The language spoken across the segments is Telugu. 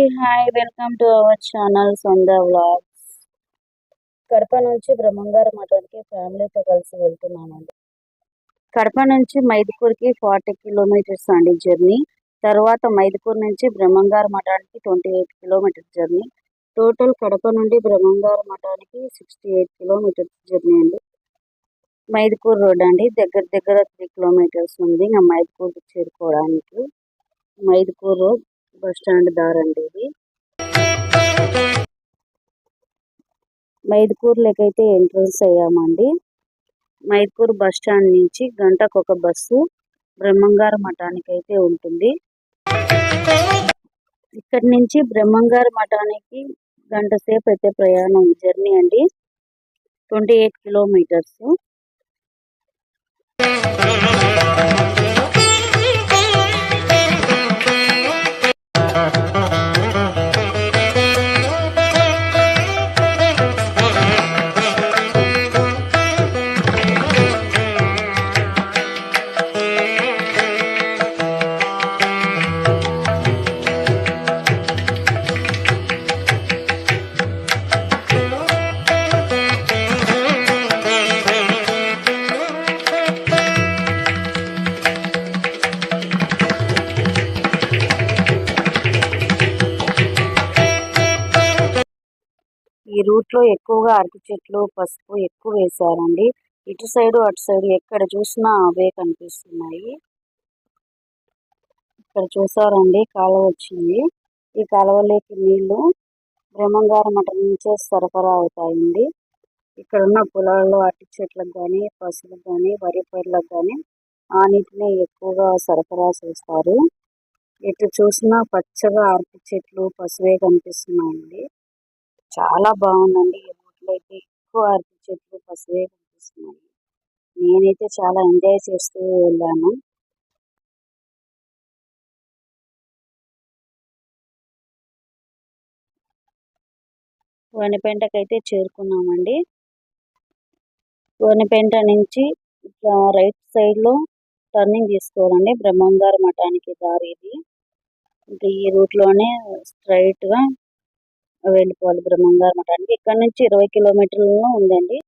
Hi welcome to our channel సొంద vlogs. Kadapa నుంచి బ్రహ్మంగారు మఠానికి ఫ్యామిలీతో కలిసి వెళ్తున్నామండి కడప నుంచి మైదుకూరుకి ఫార్టీ కిలోమీటర్స్ అండి జర్నీ. తర్వాత మైదుకూరు నుంచి బ్రహ్మంగారు మఠానికి twenty eight kilometres journey. Total Kadapa నుండి బ్రహ్మంగారు మఠానికి సిక్స్టీ ఎయిట్ కిలోమీటర్స్ జర్నీ అండి. మైదుకూరు రోడ్ అండి. దగ్గర దగ్గర త్రీ కిలోమీటర్స్ ఉంది. ఇంకా మైదుకూరుకి చేరుకోవడానికి. మైదుకూరు రోడ్ స్టాండ్ దారండి ఇది. మైదుకూరులోకి అయితే ఎంట్రన్స్ అయ్యామండి. మైదుకూరు బస్ స్టాండ్ నుంచి గంటకు ఒక బస్సు బ్రహ్మంగారు మఠానికి అయితే ఉంటుంది. ఇక్కడి నుంచి బ్రహ్మంగారు మఠానికి గంట సేపు అయితే ప్రయాణం జర్నీ అండి. Twenty eight kilometres. ఈ రూట్లో ఎక్కువగా అరటి చెట్లు పసుపు ఎక్కువ వేశారండి. ఇటు సైడ్ అటు సైడ్ ఎక్కడ చూసినా అవే కనిపిస్తున్నాయి. ఇక్కడ చూసారండి కాలువ వచ్చింది. ఈ కాలువలోకి నీళ్ళు బ్రహ్మంగారం మఠం నుంచే సరఫరా అవుతాయండి. ఇక్కడ ఉన్న పొలాల్లో అరటి చెట్లకు కానీ పసులకు కానీ వరి పైర్లకు కానీ ఆ నీటిని ఎక్కువగా సరఫరా చేస్తారు. ఎటు చూసినా పచ్చగా అరటి చెట్లు పసువే కనిపిస్తున్నాయండి. చాలా బాగుందండి. ఈ రూట్లో అయితే ఎక్కువ అరటి చెట్లు పసువే కనిపిస్తున్నాయి. నేనైతే చాలా ఎంజాయ్ చేస్తూ వెళ్ళాను. వనిపెంటకైతే చేరుకున్నామండి. వనపెంట నుంచి ఇట్లా రైట్ సైడ్లో టర్నింగ్ తీసుకోవాలండి. బ్రహ్మంగారు మఠానికి దారి ఇది. ఇంకా ఈ రూట్లోనే స్ట్రైట్గా వెళ్ళిపోవాలి బ్రహ్మంగారు మఠానికి ఇక్కడ నుంచి ఇరవై కిలోమీటర్లలో ఉందండి.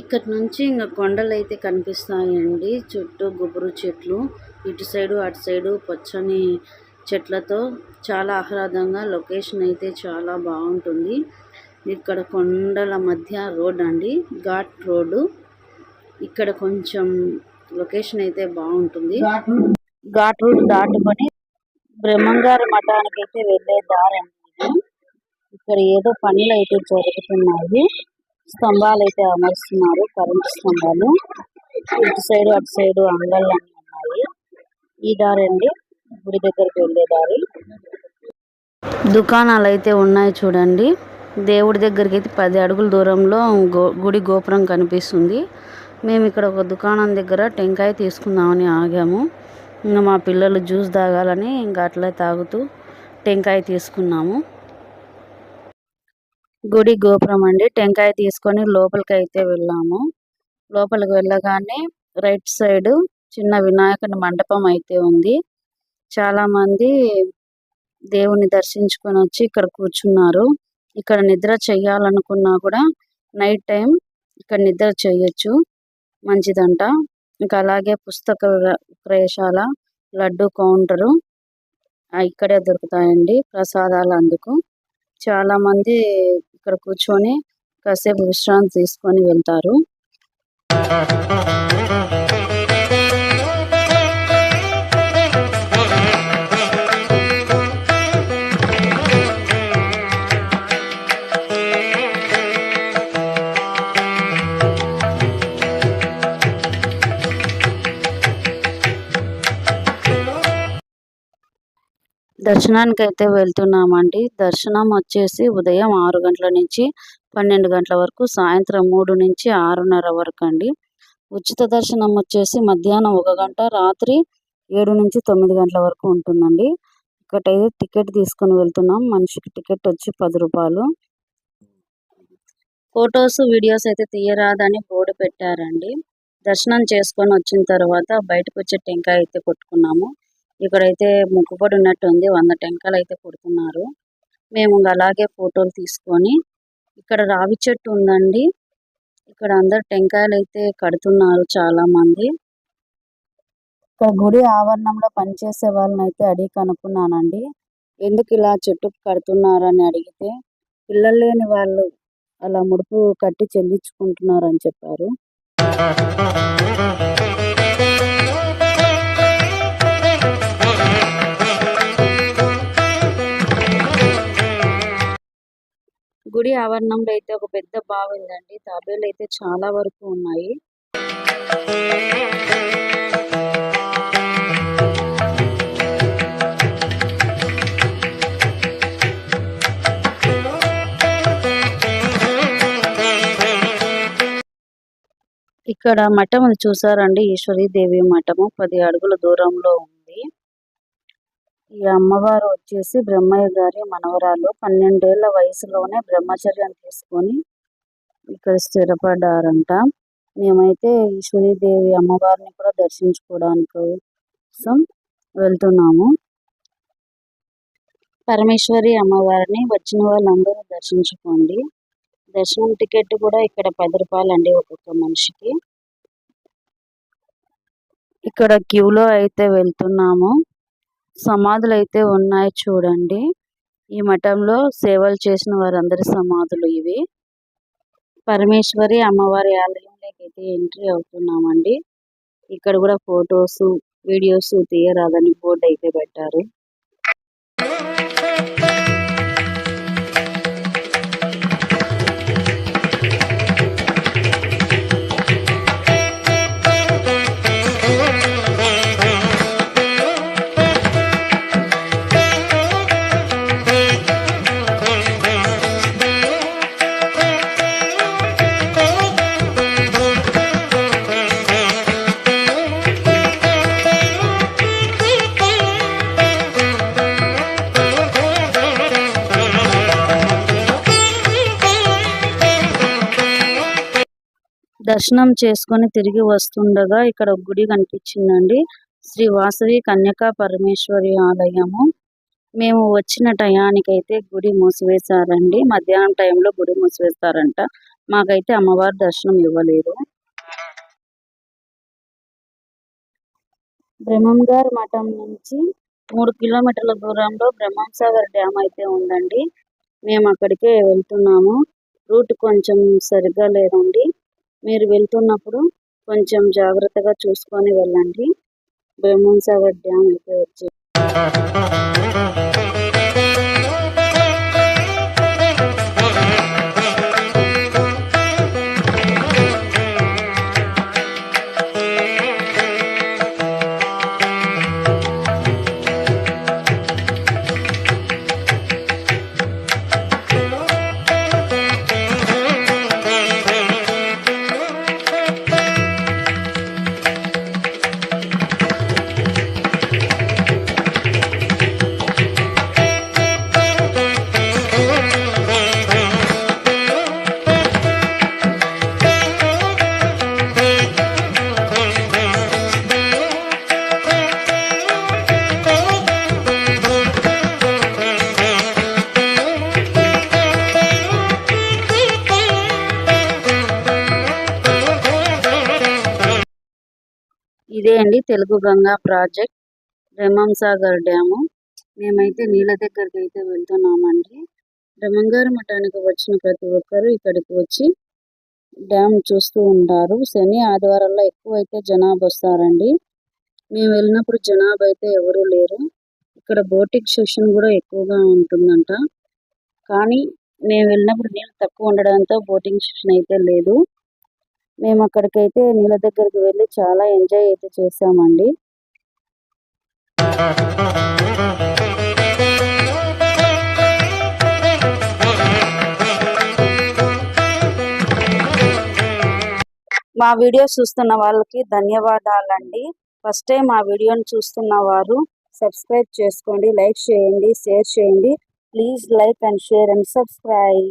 ఇక్కడ నుంచి ఇంకా కొండలు అయితే కనిపిస్తాయండి. చుట్టూ గుబురు చెట్లు ఇటు సైడు అటు సైడు పచ్చని చెట్లతో చాలా ఆహ్లాదంగా లొకేషన్ అయితే చాలా బాగుంటుంది. ఇక్కడ కొండల మధ్య రోడ్ అండి ఘాట్ రోడ్డు. ఇక్కడ కొంచెం లొకేషన్ అయితే బాగుంటుంది. ఘాట్ రోడ్ దాటుకొని బ్రహ్మంగారి మఠానికి అయితే వెళ్ళే దారి అండి. ఇక్కడ ఏదో పనులు అయితే జరుగుతున్నాయి. స్తంభాలు అయితే అమరుస్తున్నారు. కరెంటు స్తంభాలు. ఇటు సైడ్ అటు సైడ్ అంగళ్ళు అన్ని ఉన్నాయి. ఈ దారి అండి. గుడి దగ్గరికి వెళ్ళే దారి. దుకాణాలు అయితే ఉన్నాయి చూడండి. దేవుడి దగ్గరికి అయితే పది అడుగుల దూరంలో గో- గుడి గోపురం కనిపిస్తుంది. మేము ఇక్కడ ఒక దుకాణం దగ్గర టెంకాయ తీసుకుందామని ఆగాము. ఇంకా మా పిల్లలు జ్యూస్ తాగాలని ఇంకా అట్లా తాగుతూ టెంకాయ తీసుకున్నాము. గుడి గోపురం అండి. టెంకాయ తీసుకొని లోపలికి అయితే వెళ్ళాము. లోపలికి వెళ్ళగానే రైట్ సైడ్ చిన్న వినాయకుని మండపం అయితే ఉంది. చాలా మంది దేవుని దర్శించుకొని వచ్చి ఇక్కడ కూర్చున్నారు. ఇక్కడ నిద్ర చెయ్యాలనుకున్నా కూడా నైట్ టైం ఇక్కడ నిద్ర చేయొచ్చు. మంచిదంట. ఇంకా అలాగే పుస్తక ప్రయశాల ప్రవేశాల లడ్డు కౌంటరు ఇక్కడే దొరుకుతాయండి. ప్రసాదాలు అందుకు. చాలా మంది ఇక్కడ కూర్చొని కాసేపు విశ్రాంతి తీసుకొని వెళ్తారు. దర్శనానికి అయితే వెళ్తున్నామండి. దర్శనం వచ్చేసి ఉదయం ఆరు గంటల నుంచి పన్నెండు గంటల వరకు సాయంత్రం మూడు నుంచి ఆరున్నర వరకు అండి ఉచిత దర్శనం వచ్చేసి మధ్యాహ్నం ఒక గంట రాత్రి ఏడు నుంచి తొమ్మిది గంటల వరకు ఉంటుందండి. ఇక్కడైతే టికెట్ తీసుకొని వెళ్తున్నాం. మనిషికి టికెట్ వచ్చి పది రూపాయలు. ఫొటోస్ వీడియోస్ అయితే తీయరాదని బోర్డు పెట్టారండి. దర్శనం చేసుకొని వచ్చిన తర్వాత బయటకు వచ్చే టెంకాయ అయితే కొట్టుకున్నాము. ఇక్కడైతే ముగ్గుపడి ఉన్నట్టు ఉంది వంద టెంకాయలు అయితే కొడుతున్నారు. మేము అలాగే ఫోటోలు తీసుకొని ఇక్కడ రావి చెట్టు ఉందండి. ఇక్కడ అందరు టెంకాయలు అయితే కడుతున్నారు చాలా మంది ఇక్కడ గుడి ఆవరణంలో పనిచేసే వాళ్ళని అయితే అడిగి కనుక్కున్నానండి. ఎందుకు ఇలా చెట్టు కడుతున్నారని అడిగితే పిల్లలు లేని వాళ్ళు అలా ముడుపు కట్టి చెల్లించుకుంటున్నారు అని చెప్పారు. ఆవరణంలో అయితే ఒక పెద్ద బావి ఉందండి. తాబేలు అయితే చాలా వరకు ఉన్నాయి. ఇక్కడ మఠం అది చూసారండి. దేవి మఠము. పది అడుగుల దూరంలో ఉంది. ఈ అమ్మవారు వచ్చేసి బ్రహ్మయ్య గారి మనవరాలు. పన్నెండేళ్ళ వయసులోనే బ్రహ్మచర్యం తీసుకొని ఇక్కడ స్థిరపడ్డారంట. మేమైతే ఈశ్వరీదేవి అమ్మవారిని కూడా దర్శించుకోవడానికి కోసం వెళ్తున్నాము. పరమేశ్వరి అమ్మవారిని వచ్చిన వాళ్ళందరూ దర్శించుకోండి. దర్శనం టికెట్ కూడా ఇక్కడ పది రూపాయలు అండి ఒక్కొక్క మనిషికి. ఇక్కడ క్యూలో అయితే వెళ్తున్నాము. సమాధులు అయితే ఉన్నాయి చూడండి. ఈ మఠంలో సేవలు చేసిన వారందరి సమాధులు ఇవి. పరమేశ్వరి అమ్మవారి ఆలయంలోకి అయితే ఎంట్రీ అవుతున్నామండి. ఇక్కడ కూడా ఫొటోస్ వీడియోస్ తీయరాదని బోర్డు అయితే పెట్టారు. దర్శనం చేసుకొని తిరిగి వస్తుండగా ఇక్కడ గుడి కనిపించిందండి. శ్రీ వాసవి కన్యకా పరమేశ్వరి ఆలయము. మేము వచ్చిన టయానికైతే అయితే గుడి మూసివేశారండి. మధ్యాహ్నం టైంలో గుడి మూసివేస్తారంట. మాకైతే అమ్మవారి దర్శనం ఇవ్వలేదు. బ్రహ్మంగార్ మఠం నుంచి మూడు కిలోమీటర్ల దూరంలో బ్రహ్మంసాగర్ డ్యామ్ అయితే ఉందండి. మేము అక్కడికే వెళ్తున్నాము. రూట్ కొంచెం సరిగ్గా లేదండి. మీరు వెళ్తున్నప్పుడు కొంచెం జాగ్రత్తగా చూసుకొని వెళ్ళండి. బ్రహ్మం సాగర్ డ్యామ్ అయితే వచ్చి ఇదే అండి తెలుగు గంగా ప్రాజెక్ట్ బ్రహ్మంసాగర్ డ్యాము. మేమైతే నీళ్ళ దగ్గరికి అయితే వెళ్తున్నామండి. బ్రహ్మంగారు మఠానికి వచ్చిన ప్రతి ఒక్కరు ఇక్కడికి వచ్చి డ్యామ్ చూస్తూ ఉంటారు. శని ఆదివారంలో ఎక్కువ అయితే జనాభా వస్తారండి. మేము వెళ్ళినప్పుడు జనాభా అయితే ఎవరు లేరు. ఇక్కడ బోటింగ్ సెషన్ కూడా ఎక్కువగా ఉంటుందంట. కానీ మేము వెళ్ళినప్పుడు నీళ్ళు తక్కువ ఉండడంతో బోటింగ్ సెషన్ అయితే లేదు. మేము అక్కడికైతే నీళ్ళ దగ్గరికి వెళ్ళి చాలా ఎంజాయ్ అయితే చేసామండి. మా వీడియో చూస్తున్న వాళ్ళకి ధన్యవాదాలండి. ఫస్ట్ టైం మా వీడియోని చూస్తున్న వారు సబ్స్క్రైబ్ చేసుకోండి లైక్ చేయండి షేర్ చేయండి. Please like and share and subscribe.